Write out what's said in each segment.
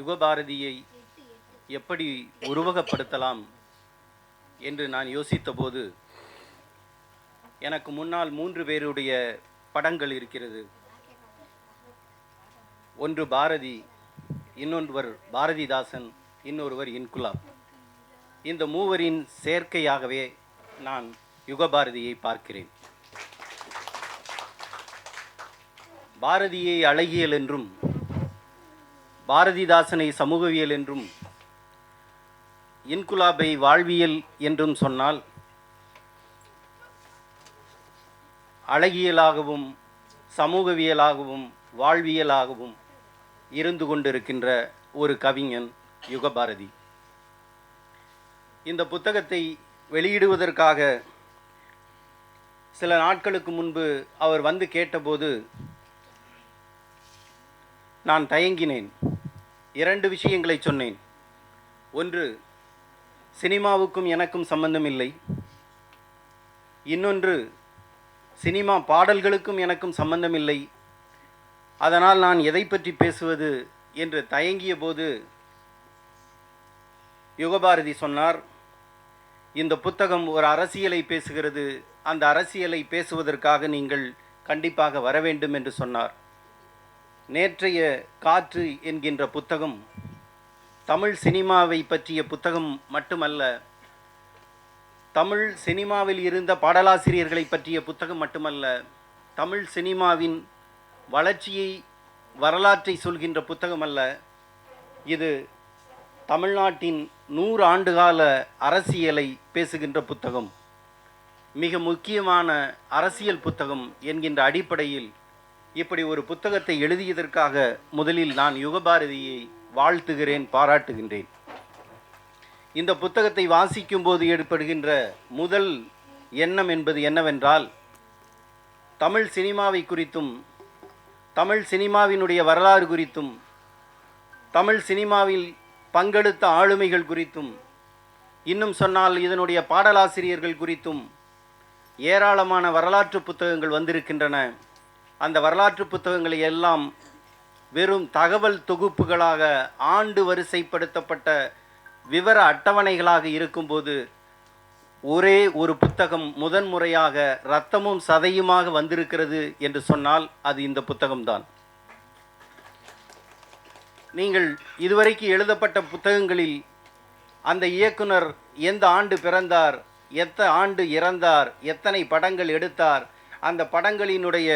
யுகபாரதியை எப்படி உருவகப்படுத்தலாம் என்று நான் யோசித்தபோது எனக்கு முன்னால் மூன்று பேருடைய படங்கள் இருக்கிறது. ஒன்று பாரதி இன்னொருவர் பாரதிதாசன் இன்னொருவர் இன்குலாப். இந்த மூவரின் சேர்க்கையாகவே நான் யுகபாரதியை பார்க்கிறேன். பாரதியை அழகியல் என்றும் பாரதிதாசனை சமூகவியல் என்றும் இன்குலாபை வாழ்வியல் என்றும் சொன்னால் அழகியலாகவும் சமூகவியலாகவும் வாழ்வியலாகவும் இருந்து கொண்டிருக்கின்ற ஒரு கவிஞன் யுகபாரதி. இந்த புத்தகத்தை வெளியிடுவதற்காக சில நாட்களுக்கு முன்பு அவர் வந்து கேட்டபோது நான் தயங்கினேன். இரண்டு விஷயங்களை சொன்னேன். ஒன்று சினிமாவுக்கும் எனக்கும் சம்பந்தம் இல்லை இன்னொன்று சினிமா பாடல்களுக்கும் எனக்கும் சம்பந்தம் இல்லை அதனால் நான் எதை பற்றி பேசுவது என்று தயங்கிய போது யுகபாரதி சொன்னார் இந்த புத்தகம் ஒரு அரசியலை பேசுகிறது. அந்த அரசியலை பேசுவதற்காக நீங்கள் கண்டிப்பாக வர வேண்டும் என்று சொன்னார். நேற்றைய காற்று என்கின்ற புத்தகம் தமிழ் சினிமாவை பற்றிய புத்தகம் மட்டுமல்ல தமிழ் சினிமாவில் இருந்த பாடலாசிரியர்களை பற்றிய புத்தகம் மட்டுமல்ல தமிழ் சினிமாவின் வளர்ச்சியை வரலாற்றை சொல்கின்ற புத்தகம் அல்ல. இது தமிழ்நாட்டின் நூறு ஆண்டுகால அரசியலை பேசுகின்ற புத்தகம். மிக முக்கியமான அரசியல் புத்தகம் என்கின்ற அடிப்படையில் இப்படி ஒரு புத்தகத்தை எழுதியதற்காக முதலில் நான் யுகபாரதியை வாழ்த்துகிறேன் பாராட்டுகின்றேன். இந்த புத்தகத்தை வாசிக்கும்போது ஏற்படுகின்ற முதல் எண்ணம் என்பது என்னவென்றால் தமிழ் சினிமாவை குறித்தும் தமிழ் சினிமாவினுடைய வரலாறு குறித்தும் தமிழ் சினிமாவில் பங்கெடுத்த ஆளுமைகள் குறித்தும் இன்னும் சொன்னால் இதனுடைய பாடலாசிரியர்கள் குறித்தும் ஏராளமான வரலாற்று புத்தகங்கள் வந்திருக்கின்றன. அந்த வரலாற்று புத்தகங்களை எல்லாம் வெறும் தகவல் தொகுப்புகளாக ஆண்டு வரிசைப்படுத்தப்பட்ட விவர அட்டவணைகளாக இருக்கும்போது ஒரே ஒரு புத்தகம் முதன்முறையாக இரத்தமும் சதையுமாக வந்திருக்கிறது என்று சொன்னால் அது இந்த புத்தகம்தான். நீங்கள் இதுவரைக்கு எழுதப்பட்ட புத்தகங்களில் அந்த இயக்குனர் எந்த ஆண்டு பிறந்தார் எத்த ஆண்டு இறந்தார் எத்தனை படங்கள் எடுத்தார் அந்த படங்களினுடைய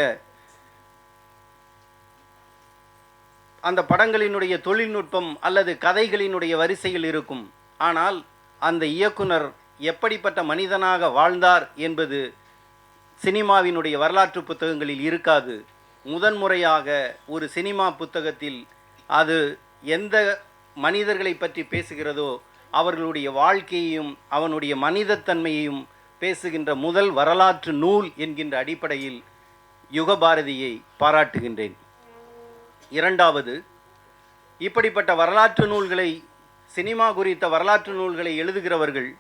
அந்த படங்களினுடைய தொழில்நுட்பம் அல்லது கதைகளினுடைய வரிசையில் இருக்கும். ஆனால் அந்த இயக்குனர் எப்படிப்பட்ட மனிதனாக வாழ்ந்தார் என்பது சினிமாவினுடைய வரலாற்று புத்தகங்களில் இருக்காது. முதன்முறையாக ஒரு சினிமா புத்தகத்தில் அது எந்த மனிதர்களை பற்றி பேசுகிறதோ அவர்களுடைய வாழ்க்கையையும் அவனுடைய மனிதத்தன்மையையும் பேசுகின்ற முதல் வரலாற்று நூல் என்கின்ற அடிப்படையில் யுகபாரதியை பாராட்டுகின்றேன். இரண்டாவது இப்படிப்பட்ட வரலாற்று நூல்களை சினிமா குறித்த வரலாற்று நூல்களை எழுதுகிறவர்கள்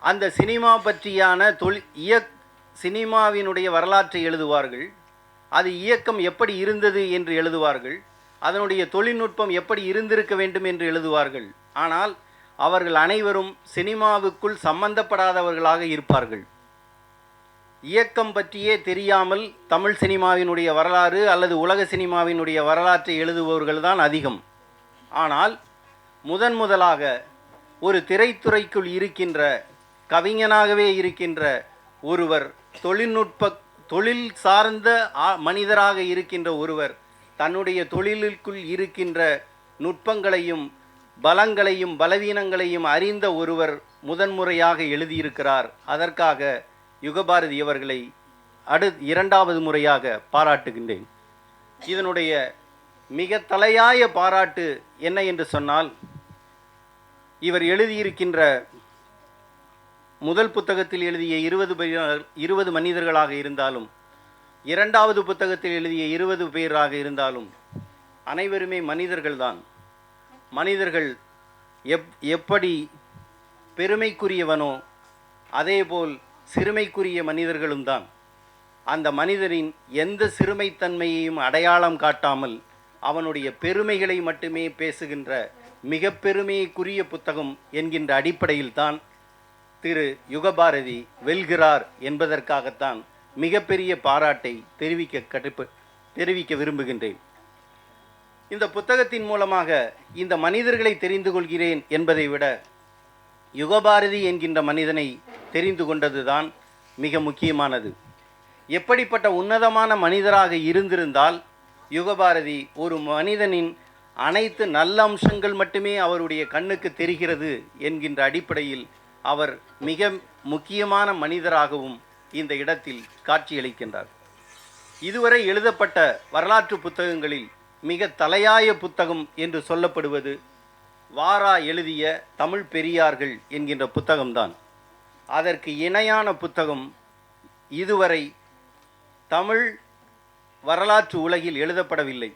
அந்த சினிமா பற்றியான தொழில் இயக் சினிமாவினுடைய வரலாற்றை எழுதுவார்கள். அது இயக்கம் எப்படி இருந்தது என்று எழுதுவார்கள். அதனுடைய தொழில்நுட்பம் எப்படி இருந்திருக்க வேண்டும் என்று எழுதுவார்கள். ஆனால் அவர்கள் அனைவரும் சினிமாவுக்குள் சம்பந்தப்படாதவர்களாக இருப்பார்கள். இயக்கம் பற்றியே தெரியாமல் தமிழ் சினிமாவினுடைய வரலாறு அல்லது உலக சினிமாவினுடைய வரலாற்றை எழுதுபவர்கள் தான் அதிகம். ஆனால் முதன் முதலாக ஒரு திரைத்துறைக்குள் இருக்கின்ற கவிஞனாகவே இருக்கின்ற ஒருவர் தொழில்நுட்ப தொழில் சார்ந்த மனிதராக இருக்கின்ற ஒருவர் தன்னுடைய தொழிலுக்குள் இருக்கின்ற நுட்பங்களையும் பலங்களையும் பலவீனங்களையும் அறிந்த ஒருவர் முதன்முறையாக எழுதியிருக்கிறார். அதற்காக யுகபாரதி அவர்களை அடு இரண்டாவது முறையாக பாராட்டுகின்றேன். இதனுடைய மிக தலையாய பாராட்டு என்ன என்று சொன்னால் இவர் எழுதியிருக்கின்ற முதல் புத்தகத்தில் எழுதிய இருபது பேர் இருபது மனிதர்களாக இருந்தாலும் இரண்டாவது புத்தகத்தில் எழுதிய இருபது பேராக இருந்தாலும் அனைவருமே மனிதர்கள்தான். மனிதர்கள் எப் எப்படி பெருமைக்குரியவனோ அதேபோல் சிறுமைக்குரிய மனிதர்களும் தான். அந்த மனிதரின் எந்த சிறுமைத்தன்மையையும் அடையாளம் காட்டாமல் அவனுடைய பெருமைகளை மட்டுமே பேசுகின்ற மிக பெருமைக்குரிய புத்தகம் என்கின்ற அடிப்படையில் தான் திரு யுகபாரதி வெல்கிறார் என்பதற்காகத்தான் மிகப்பெரிய பாராட்டை தெரிவிக்க கடுப்பு தெரிவிக்க விரும்புகின்றேன். இந்த புத்தகத்தின் மூலமாக இந்த மனிதர்களை தெரிந்து கொள்கிறேன் என்பதை விட யுகபாரதி என்கின்ற மனிதனை தெரிந்து கொண்டதுதான் மிக முக்கியமானது. எப்படிப்பட்ட உன்னதமான மனிதராக இருந்திருந்தால் யுகபாரதி ஒரு மனிதனின் அனைத்து நல்ல அம்சங்கள் மட்டுமே அவருடைய கண்ணுக்கு தெரிகிறது என்கின்ற அடிப்படையில் அவர் மிக முக்கியமான மனிதராகவும் இந்த இடத்தில் காட்சியளிக்கின்றார். இதுவரை எழுதப்பட்ட வரலாற்று புத்தகங்களில் மிக தலையாய புத்தகம் என்று சொல்லப்படுவது வாரா எழுதிய தமிழ் பெரியார்கள் என்கின்ற புத்தகம்தான். அதற்கு இணையான புத்தகம் இதுவரை தமிழ் வரலாற்று உலகில் எழுதப்படவில்லை.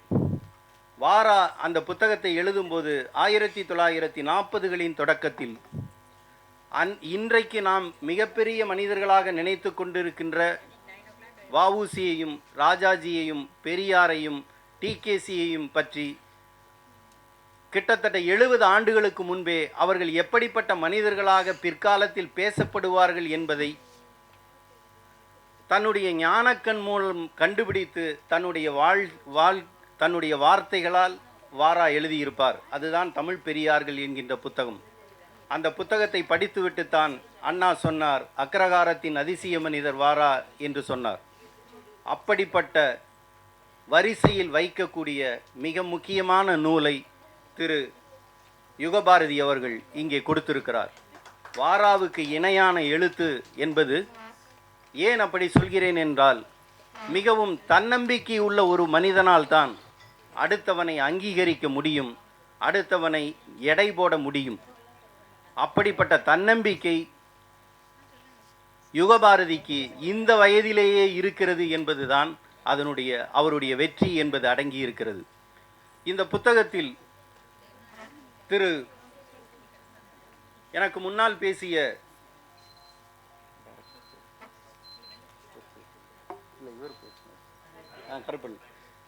வாரா அந்த புத்தகத்தை எழுதும்போது ஆயிரத்தி தொள்ளாயிரத்தி நாற்பதுகளின் தொடக்கத்தில் அன் இன்றைக்கு நாம் மிகப்பெரிய மனிதர்களாக நினைத்து கொண்டிருக்கின்ற வவுசியையும் ராஜாஜியையும் பெரியாரையும் டிகேசியையும் பற்றி கிட்டத்தட்ட எழுபது ஆண்டுகளுக்கு முன்பே அவர்கள் எப்படிப்பட்ட மனிதர்களாக பிற்காலத்தில் பேசப்படுவார்கள் என்பதை தன்னுடைய ஞானக்கண் மூலம் கண்டுபிடித்து தன்னுடைய வாழ் வாழ் தன்னுடைய வார்த்தைகளால் வாரா எழுதியிருப்பார். அதுதான் தமிழ் பெரியார்கள் என்கின்ற புத்தகம். அந்த புத்தகத்தை படித்துவிட்டுத்தான் அண்ணா சொன்னார் அக்ரகாரத்தின் அதிசய மனிதர் வாரா என்று சொன்னார். அப்படிப்பட்ட வரிசையில் வைக்கக்கூடிய மிக முக்கியமான நூலை திரு யுகபாரதி அவர்கள் இங்கே கொடுத்திருக்கிறார். வாராவுக்கு இணையான எழுத்து என்பது ஏன் அப்படி சொல்கிறேன் என்றால் மிகவும் தன்னம்பிக்கை உள்ள ஒரு மனிதனால் தான் அடுத்தவனை அங்கீகரிக்க முடியும் அடுத்தவனை எடை போட முடியும். அப்படிப்பட்ட தன்னம்பிக்கை யுகபாரதிக்கு இந்த வயதிலேயே இருக்கிறது என்பதுதான் அதனுடைய அவருடைய வெற்றி என்பது அடங்கி இருக்கிறது இந்த புத்தகத்தில் திரு எனக்கு முன்னால் பேசிய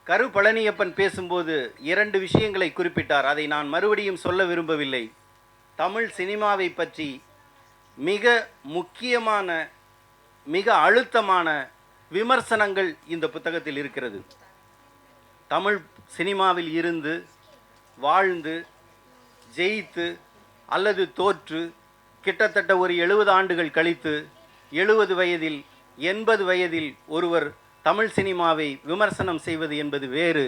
கரு பழனியப்பன் பேசும்போது இரண்டு விஷயங்களை குறிப்பிட்டார். அதை நான் மறுபடியும் சொல்ல விரும்பவில்லை. தமிழ் சினிமாவை பற்றி மிக முக்கியமான மிக அழுத்தமான விமர்சனங்கள் இந்த புத்தகத்தில் இருக்கிறது. தமிழ் சினிமாவில் இருந்து வாழ்ந்து ஜெயித்து அல்லது தோற்று கிட்டத்தட்ட ஒரு எழுபது ஆண்டுகள் கழித்து எழுபது வயதில் எண்பது வயதில் ஒருவர் தமிழ் சினிமாவை விமர்சனம் செய்வது என்பது வேறு.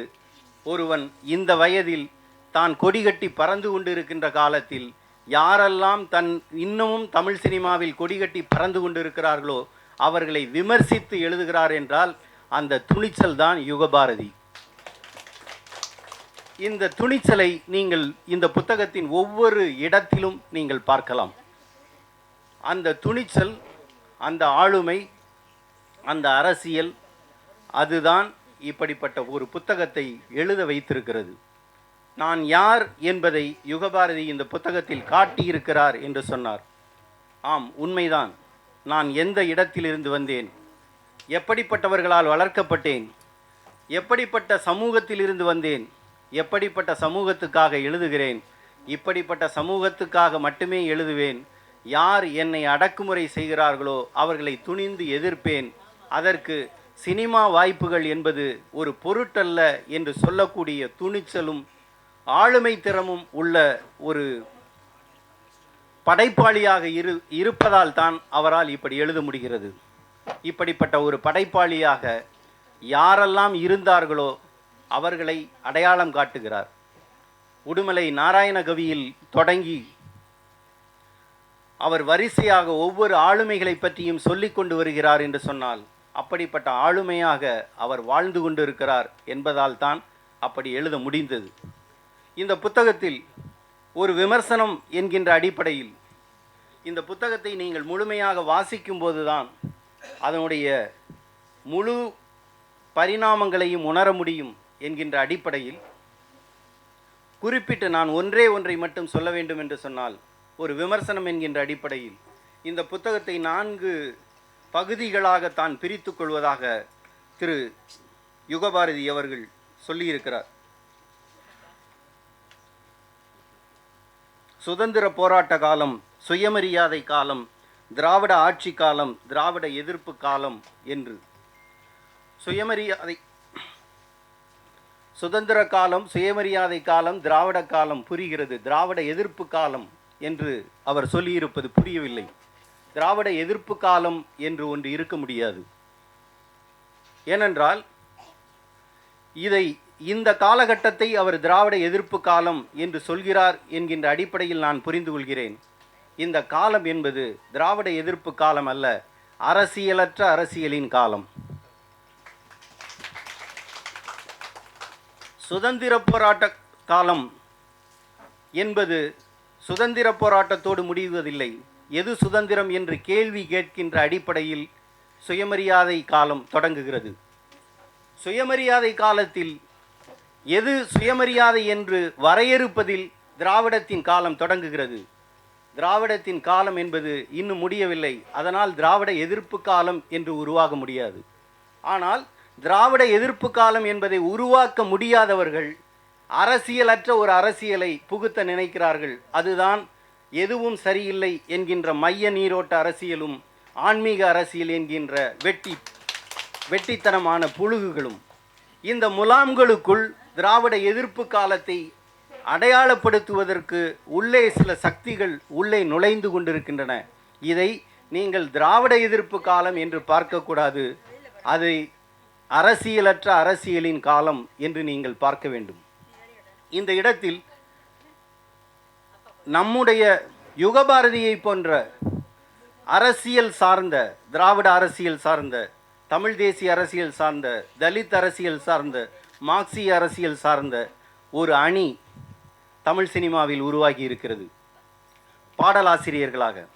ஒருவன் இந்த வயதில் தான் கொடிகட்டி பறந்து கொண்டிருக்கின்ற காலத்தில் யாரெல்லாம் தன் இன்னமும் தமிழ் சினிமாவில் கொடிகட்டி பறந்து கொண்டிருக்கிறார்களோ அவர்களை விமர்சித்து எழுதுகிறார் என்றால் அந்த துணிச்சல் தான் யுகபாரதி. இந்த துணிச்சலை நீங்கள் இந்த புத்தகத்தின் ஒவ்வொரு இடத்திலும் நீங்கள் பார்க்கலாம். அந்த துணிச்சல் அந்த ஆளுமை அந்த அரசியல் அதுதான் இப்படிப்பட்ட ஒரு புத்தகத்தை எழுத வைத்திருக்கிறது. நான் யார் என்பதை யுகபாரதி இந்த புத்தகத்தில் காட்டியிருக்கிறார் என்று சொன்னார். ஆம் உண்மைதான். நான் எந்த இடத்திலிருந்து வந்தேன்? எப்படிப்பட்டவர்களால் வளர்க்கப்பட்டேன்? எப்படிப்பட்ட சமூகத்திலிருந்து வந்தேன்? எப்படிப்பட்ட சமூகத்துக்காக எழுதுகிறேன்? இப்படிப்பட்ட சமூகத்துக்காக மட்டுமே எழுதுவேன்? யார் என்னை அடக்குமுறை செய்கிறார்களோ அவர்களை துணிந்து எதிர்ப்பேன். அதற்கு சினிமா வாய்ப்புகள் என்பது ஒரு பொருட்டல்ல என்று சொல்லக்கூடிய துணிச்சலும் ஆளுமை திறமும் உள்ள ஒரு படைப்பாளியாக இரு இருப்பதால் தான் அவரால் இப்படி எழுத முடிகிறது. இப்படிப்பட்ட ஒரு படைப்பாளியாக யாரெல்லாம் இருந்தார்களோ அவர்களை அடையாளம் காட்டுகிறார். உடுமலை நாராயண கவியில் தொடங்கி அவர் வரிசையாக ஒவ்வொரு ஆளுமைகளை பற்றியும் சொல்லிக் கொண்டு வருகிறார் என்று சொன்னால் அப்படிப்பட்ட ஆளுமையாக அவர் வாழ்ந்து கொண்டிருக்கிறார் என்பதால் தான் அப்படி எழுத முடிந்தது. இந்த புத்தகத்தில் ஒரு விமர்சனம் என்கின்ற அடிப்படையில் இந்த புத்தகத்தை நீங்கள் முழுமையாக வாசிக்கும் போதுதான் அதனுடைய முழு பரிணாமங்களையும் உணர முடியும். என்கின்ற அடிப்படையில் குறிப்பிட்டு நான் ஒன்றே ஒன்றை மட்டும் சொல்ல வேண்டும் என்று சொன்னால் ஒரு விமர்சனம் என்கின்ற அடிப்படையில் இந்த புத்தகத்தை நான்கு பகுதிகளாக தான் பிரித்து கொள்வதாக திரு. யுகபாரதி அவர்கள் சொல்லியிருக்கிறார். சுதந்திர போராட்ட காலம் சுயமரியாதை காலம் திராவிட ஆட்சி காலம் திராவிட எதிர்ப்பு காலம் என்று. சுயமரியாதை சுதந்திர காலம் சுயமரியாதை காலம் திராவிட காலம் புரிகிறது. திராவிட எதிர்ப்பு காலம் என்று அவர் சொல்லியிருப்பது புரியவில்லை. திராவிட எதிர்ப்பு காலம் என்று ஒன்று இருக்க முடியாது. ஏனென்றால் இதை இந்த காலகட்டத்தை அவர் திராவிட எதிர்ப்பு காலம் என்று சொல்கிறார் என்கின்ற அடிப்படையில் நான் புரிந்து கொள்கிறேன். இந்த காலம் என்பது திராவிட எதிர்ப்பு காலம் அல்ல அரசியலற்ற அரசியலின் காலம். சுதந்திர போராட்ட காலம் என்பது சுதந்திர போராட்டத்தோடு முடிவதில்லை. எது சுதந்திரம் என்று கேள்வி கேட்கின்ற அடிப்படையில் சுயமரியாதை காலம் தொடங்குகிறது. சுயமரியாதை காலத்தில் எது சுயமரியாதை என்று வரையறுப்பதில் திராவிடத்தின் காலம் தொடங்குகிறது. திராவிடத்தின் காலம் என்பது இன்னும் முடியவில்லை. அதனால் திராவிட எதிர்ப்பு காலம் என்று உருவாக முடியாது. ஆனால் திராவிட எதிர்ப்பு காலம் என்பதை உருவாக்க முடியாதவர்கள் அரசியலற்ற ஒரு அரசியலை புகுத்த நினைக்கிறார்கள். அதுதான் எதுவும் சரியில்லை என்கின்ற மைய நீரோட்ட அரசியலும் ஆன்மீக அரசியல் என்கின்ற வெட்டி வெட்டித்தனமான புழுகுகளும். இந்த முலாம்களுக்குள் திராவிட எதிர்ப்பு காலத்தை அடையாளப்படுத்துவதற்கு உள்ளே சில சக்திகள் உள்ளே நுழைந்து கொண்டிருக்கின்றன. இதை நீங்கள் திராவிட எதிர்ப்பு காலம் என்று பார்க்கக்கூடாது. அதை அரசியலற்ற அரசியலின் காலம் என்று நீங்கள் பார்க்க வேண்டும். இந்த இடத்தில் நம்முடைய யுகபாரதியை போன்ற அரசியல் சார்ந்த திராவிட அரசியல் சார்ந்த தமிழ் தேசிய அரசியல் சார்ந்த தலித் அரசியல் சார்ந்த மார்க்சிய அரசியல் சார்ந்த ஒரு அணி தமிழ் சினிமாவில் உருவாகி இருக்கிறது. பாடலாசிரியர்களாக.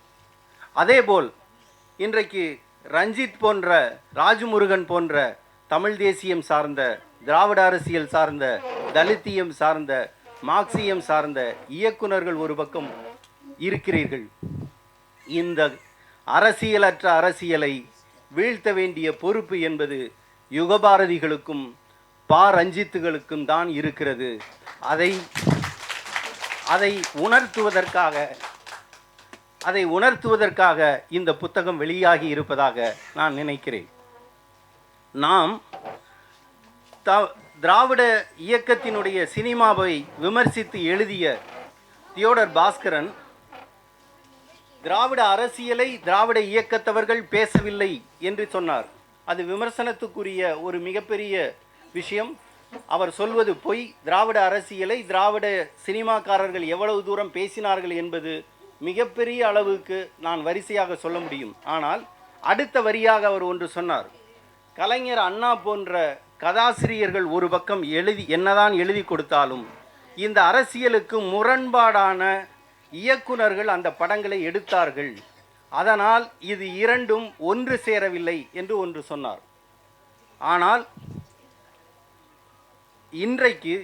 அதேபோல் இன்றைக்கு ரஞ்சித் போன்ற ராஜ்முருகன் போன்ற தமிழ் தேசியம் சார்ந்த திராவிட அரசியல் சார்ந்த தலித்தியம் சார்ந்த மார்க்சியம் சார்ந்த இயக்குனர்கள் ஒரு பக்கம் இருக்கிறீர்கள். இந்த அரசியலற்ற அரசியலை வீழ்த்த வேண்டிய பொறுப்பு என்பது யுகபாரதிகளுக்கும் பா ரஞ்சித்துகளுக்கும் தான் இருக்கிறது. அதை அதை உணர்த்துவதற்காக அதை உணர்த்துவதற்காக இந்த புத்தகம் வெளியாகி இருப்பதாக நான் நினைக்கிறேன். நாம் த திராவிட இயக்கத்தினுடைய சினிமாவை விமர்சித்து எழுதிய தியோடர் பாஸ்கரன் திராவிட அரசியலை திராவிட இயக்கத்தவர்கள் பேசவில்லை என்று சொன்னார். அது விமர்சனத்துக்குரிய ஒரு மிகப்பெரிய விஷயம். அவர் சொல்வது பொய். திராவிட அரசியலை திராவிட சினிமாக்காரர்கள் எவ்வளவு தூரம் பேசினார்கள் என்பது மிகப்பெரிய அளவுக்கு நான் வரிசையாக சொல்ல முடியும். ஆனால் அடுத்த வரியாக அவர் ஒன்று சொன்னார். கலைஞர் அண்ணா போன்ற கதாசிரியர்கள் ஒரு பக்கம் எழுதி என்னதான் எழுதி கொடுத்தாலும் இந்த அரசியலுக்கு முரண்பாடான இயக்குனர்கள் அந்த படங்களை எடுத்தார்கள். அதனால் இது இரண்டும் ஒன்று சேரவில்லை என்று ஒன்று சொன்னார். ஆனால் இன்றைக்கு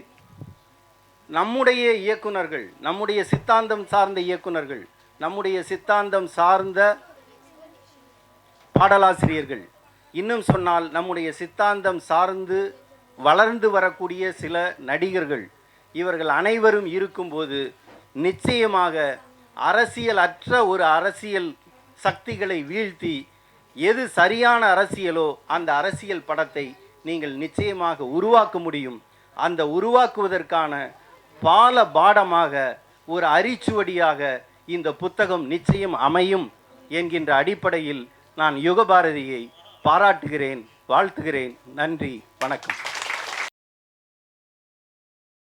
நம்முடைய இயக்குனர்கள் நம்முடைய சித்தாந்தம் சார்ந்த இயக்குனர்கள் நம்முடைய சித்தாந்தம் சார்ந்த பாடலாசிரியர்கள் இன்னும் சொன்னால் நம்முடைய சித்தாந்தம் சார்ந்து வளர்ந்து வரக்கூடிய சில நடிகர்கள் இவர்கள் அனைவரும் இருக்கும்போது நிச்சயமாக அரசியல் அற்ற ஒரு அரசியல் சக்திகளை வீழ்த்தி எது சரியான அரசியலோ அந்த அரசியல் படத்தை நீங்கள் நிச்சயமாக உருவாக்க முடியும். அந்த உருவாக்குவதற்கான பால பாடமாக ஒரு அரிச்சுவடியாக இந்த புத்தகம் நிச்சயம் அமையும் என்கின்ற அடிப்படையில் நான் யுகபாரதியை பாராட்டுகிறேன் வாழ்த்துகிறேன். நன்றி வணக்கம்.